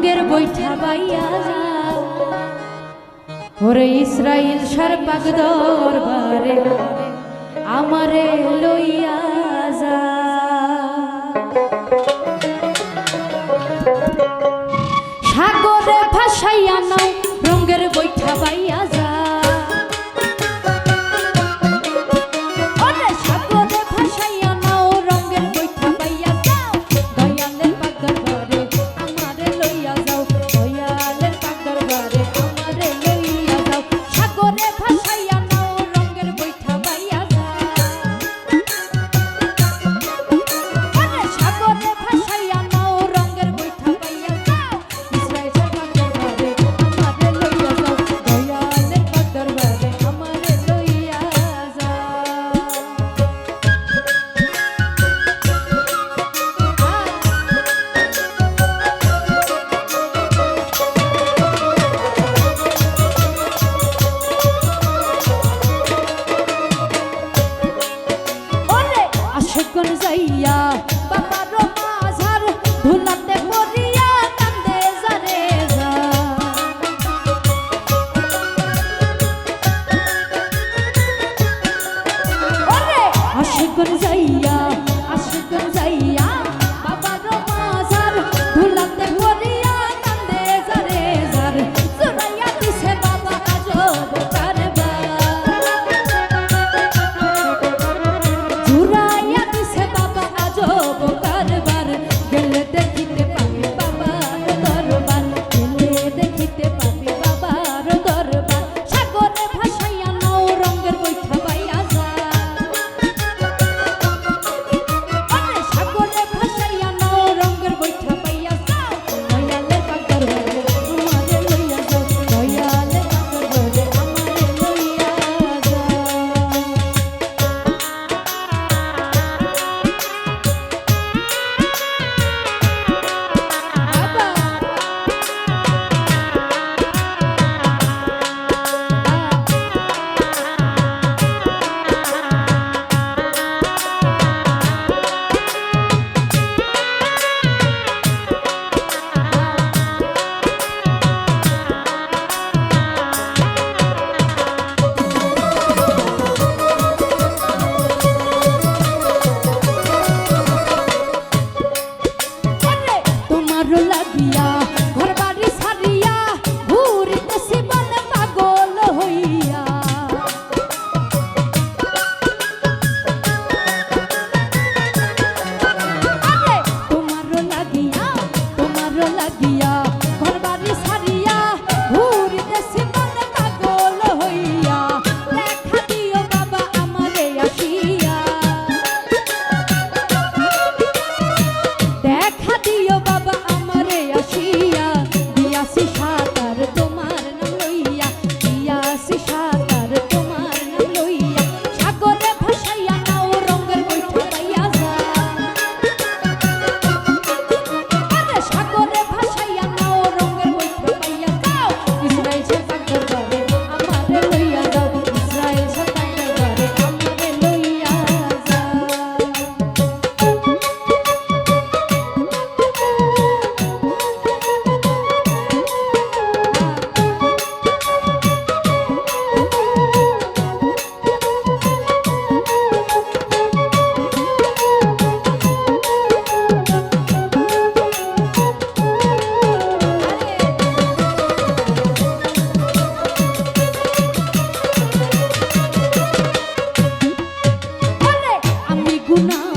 অঙ্গের বৈঠা বাইয়া ওরে ইসরায়েল সার পাক দরবারে আমারে লইয়া কারও লাগিয়া না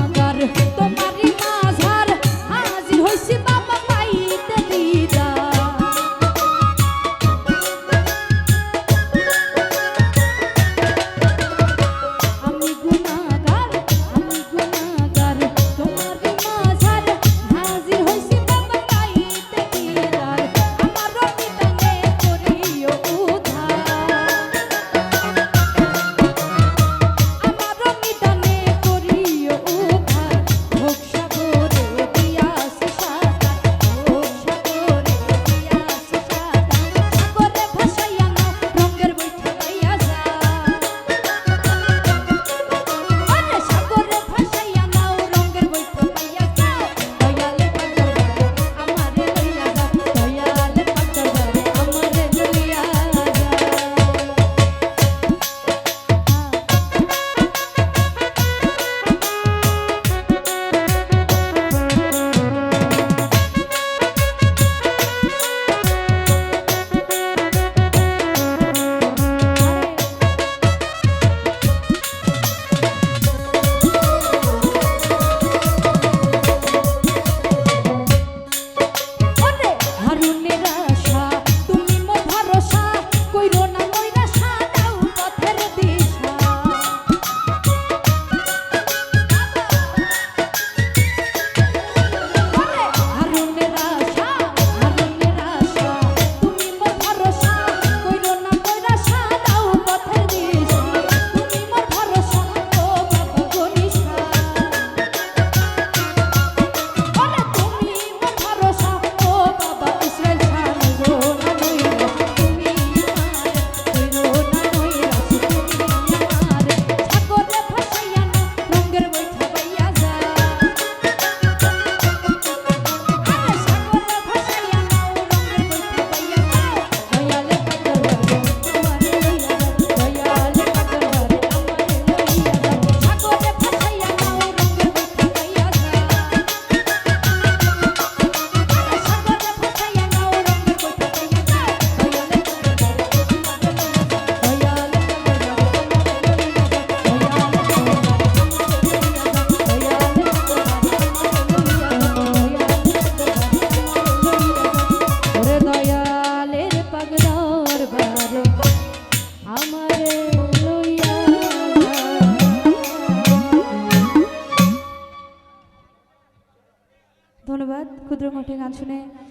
सुने